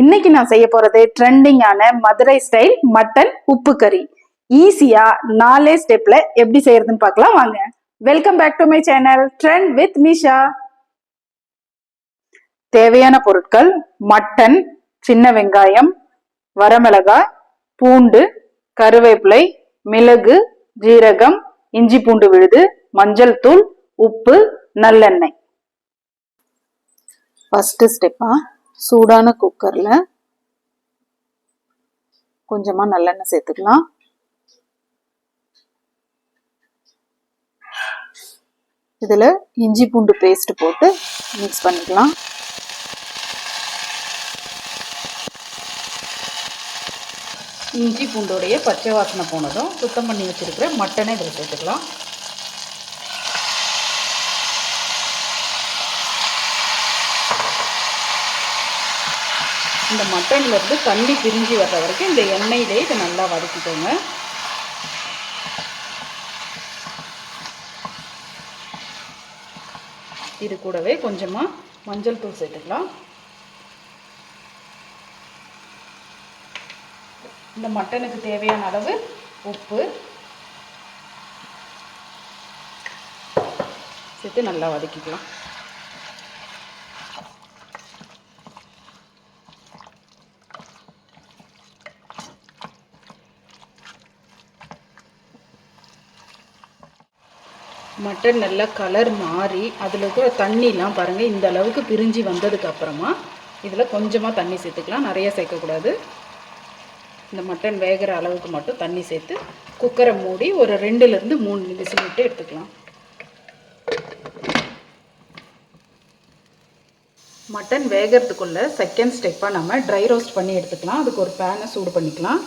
இன்னைக்கு நான் செய்ய போறது ட்ரெண்டிங்கான மதுரை ஸ்டைல் மட்டன் உப்பு கறி. ஈஸியா நாலே ஸ்டெப்ல எப்படி செய்யறதுன்னு பார்க்கலாம். வாங்க. Welcome back to my channel trend with Nisha தேவையான பொருட்கள் மட்டன் சின்ன வெங்காயம் வரமிளகாய் பூண்டு கருவேப்பிலை மிளகு ஜீரகம் இஞ்சி பூண்டு விழுது மஞ்சள் தூள் உப்பு நல்லெண்ணெய். ஃபர்ஸ்ட் ஸ்டெப்பா சூடான குக்கரில் கொஞ்சமாக நல்லெண்ணெய் சேர்த்துக்கலாம். இதில் இஞ்சி பூண்டு பேஸ்ட் போட்டு மிக்ஸ் பண்ணிக்கலாம். இஞ்சி பூண்டோடைய பச்சை வாசனை போனதும் சுத்தம் பண்ணி வச்சிருக்கிற மட்டனை இதில் சேர்த்துக்கலாம். இந்த மட்டன்லேருந்து தண்ணி பிரிஞ்சு வர்ற வரைக்கும் இந்த எண்ணெயிலே இதை நல்லா வதக்கிக்கோங்க. இது கூடவே கொஞ்சமாக மஞ்சள் தூள் சேர்த்துக்கலாம். இந்த மட்டனுக்கு தேவையான அளவு உப்பு சேர்த்து நல்லா வதக்கிக்கலாம். மட்டன் நல்லா கலர் மாறி அதில் இருக்கிற தண்ணிலாம் பாருங்கள் இந்த அளவுக்கு பிரிஞ்சு வந்ததுக்கப்புறமா இதில் கொஞ்சமாக தண்ணி சேர்த்துக்கலாம். நிறைய சேர்க்கக்கூடாது இந்த மட்டன் வேகிற அளவுக்கு மட்டும் தண்ணி சேர்த்து குக்கரை மூடி ஒரு ரெண்டுலேருந்து மூணு விசில் விட்டு எடுத்துக்கலாம். மட்டன் வேகிறதுக்குள்ள செகண்ட் ஸ்டெப்பாக நம்ம ட்ரை ரோஸ்ட் பண்ணி எடுத்துக்கலாம். அதுக்கு ஒரு பேனை சூடு பண்ணிக்கலாம்.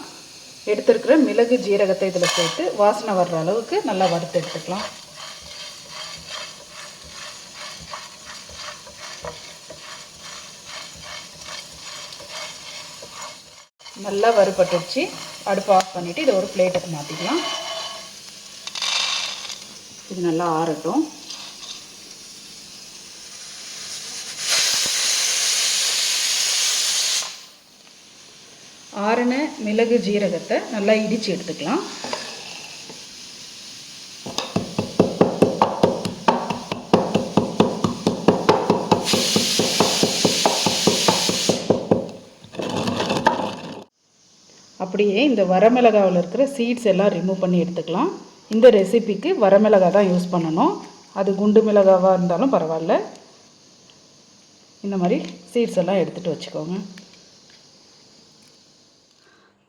எடுத்துருக்கிற மிளகு ஜீரகத்தை இதில் சேர்த்து வாசனை வர்ற அளவுக்கு நல்லா வறுத்து எடுத்துக்கலாம். நல்லா வறுபட்டுச்சு அடுப்பு ஆஃப் பண்ணிவிட்டு இதை ஒரு பிளேட்டுக்கு மாற்றிக்கலாம் இது நல்லா ஆறட்டும். ஆறின மிளகு ஜீரகத்தை நல்லா இடித்து எடுத்துக்கலாம். அப்படியே இந்த வரமிளகாவில் இருக்கிற சீட்ஸ் எல்லாம் ரிமூவ் பண்ணி எடுத்துக்கலாம். இந்த ரெசிபிக்கு வரமிளகா தான் யூஸ் பண்ணணும். அது குண்டு மிளகாவாக இருந்தாலும் பரவாயில்ல. இந்த மாதிரி சீட்ஸ் எல்லாம் எடுத்துகிட்டு வச்சுக்கோங்க.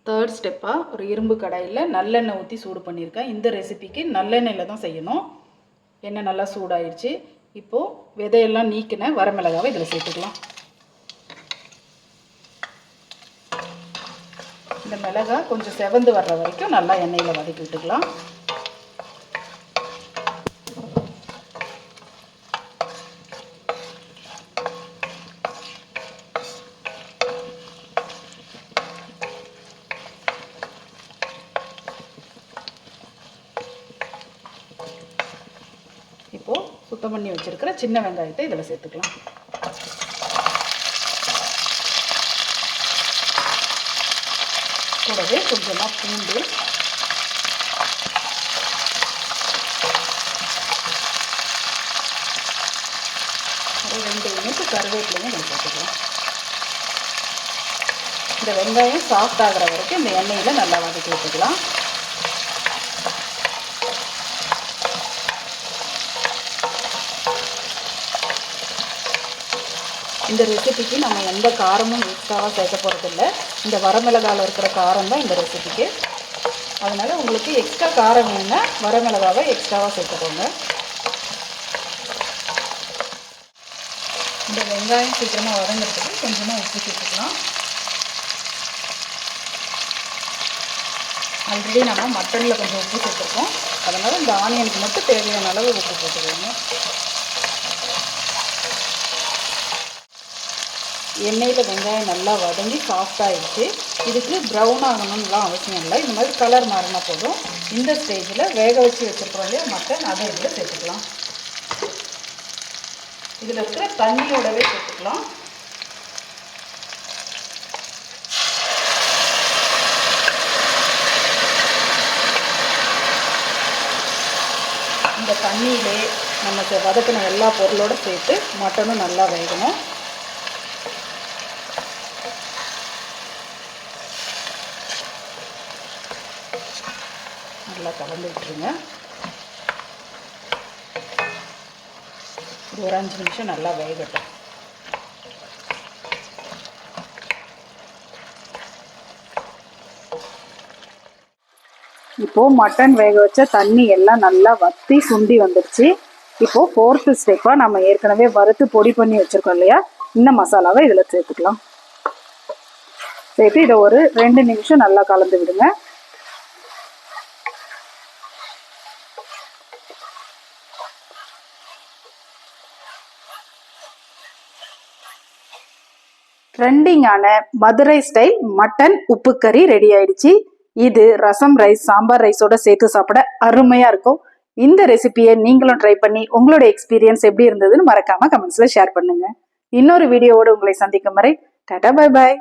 தேர்ட் ஸ்டெப்பாக ஒரு இரும்பு கடாயில் நல்லெண்ணெய் ஊற்றி சூடு பண்ணியிருக்கேன். இந்த ரெசிபிக்கு நல்லெண்ணெயில் தான் செய்யணும். எண்ணெய் நல்லா சூடாயிடுச்சு இப்போது விதையெல்லாம் நீக்கின வரமிளகாவை இதில் சேர்த்துக்கலாம். இந்த மிளகாய் கொஞ்சம் செவந்து வர்ற வரைக்கும் நல்லா எண்ணெயில் வதக்கி விட்டுக்கலாம். இப்போது சுத்தம் பண்ணி வச்சுருக்கிற சின்ன வெங்காயத்தை இதில் சேர்த்துக்கலாம். கூடவே கொஞ்சமாக பூண்டு. ஒரு ரெண்டு இனிப்பு கருவேப்பிலையும் நம்ம போட்டுக்கலாம். இந்த வெங்காயம் சாஃப்ட் ஆகிற வரைக்கும் இந்த எண்ணெயில் நல்லா வதக்கி விட்டுக்கலாம் இந்த ரெசிபிக்கு நம்ம எந்த காரமும் எக்ஸ்ட்ராவாக சேர்க்க போகிறதில்ல இந்த வரமிளகாவில் இருக்கிற காரம் தான் இந்த ரெசிபிக்கு அதனால் உங்களுக்கு எக்ஸ்ட்ரா காரம் வேணுன்னா வரமிளகாவை எக்ஸ்ட்ராவாக சேர்த்துக்கோங்க. இந்த வெங்காயம் சீக்கிரமாக வதங்கிறதுக்கு கொஞ்சமாக உப்பு சேர்த்துக்கலாம். ஆல்ரெடி நம்ம மட்டனில் கொஞ்சம் உப்பு சேர்த்துருக்கோம். அதனால் இந்த ஆனியனுக்கு மட்டும் தேவையான அளவு உப்பு போட்டுக்கோங்க. எண்ணெயில் வெங்காயம் நல்லா வதங்கி சாஃப்ட் ஆகிடுச்சு இதுக்கு ப்ரௌன் ஆகணும்லாம் அவசியம் இல்லை. இந்த மாதிரி கலர் மாறினா போதும். இந்த ஸ்டேஜில் வேக வச்சு வச்சுருக்கோம் இல்லையா மட்டன் அதை இதில் சேர்த்துக்கலாம். இதில் இருக்கிற தண்ணியோடவே சேர்த்துக்கலாம். இந்த தண்ணியிலே நம்ம வதக்கின எல்லா பொருளோடு சேர்த்து மட்டனும் நல்லா வேகணும். நல்லா கலந்து விட்டுருங்க. ஒரு அஞ்சு நிமிஷம் நல்லா வேகட்டும். இப்போ மட்டன் வேக வச்ச தண்ணி எல்லாம் நல்லா வத்தி சுண்டி வந்துருச்சு. இப்போ ஃபோர்த்து ஸ்டெப்பாக நம்ம ஏற்கனவே வறுத்து பொடி பண்ணி வச்சிருக்கோம் இல்லையா? இந்த மசாலாவை இதில் சேர்த்துக்கலாம். சேர்த்து இதை ஒரு ரெண்டு நிமிஷம் நல்லா கலந்து விடுங்க. ட்ரெண்டிங்கான மதுரை ஸ்டைல் மட்டன் உப்பு கறி ரெடி ஆயிடுச்சு. இது ரசம் ரைஸ் சாம்பார் ரைஸோட சேர்த்து சாப்பிட அருமையா இருக்கும். இந்த ரெசிபியை நீங்களும் ட்ரை பண்ணி உங்களோட எக்ஸ்பீரியன்ஸ் எப்படி இருந்ததுன்னு மறக்காம கமெண்ட்ஸ்ல ஷேர் பண்ணுங்க. இன்னொரு வீடியோவோட உங்களை சந்திக்கும் வரை டாடா பை பாய்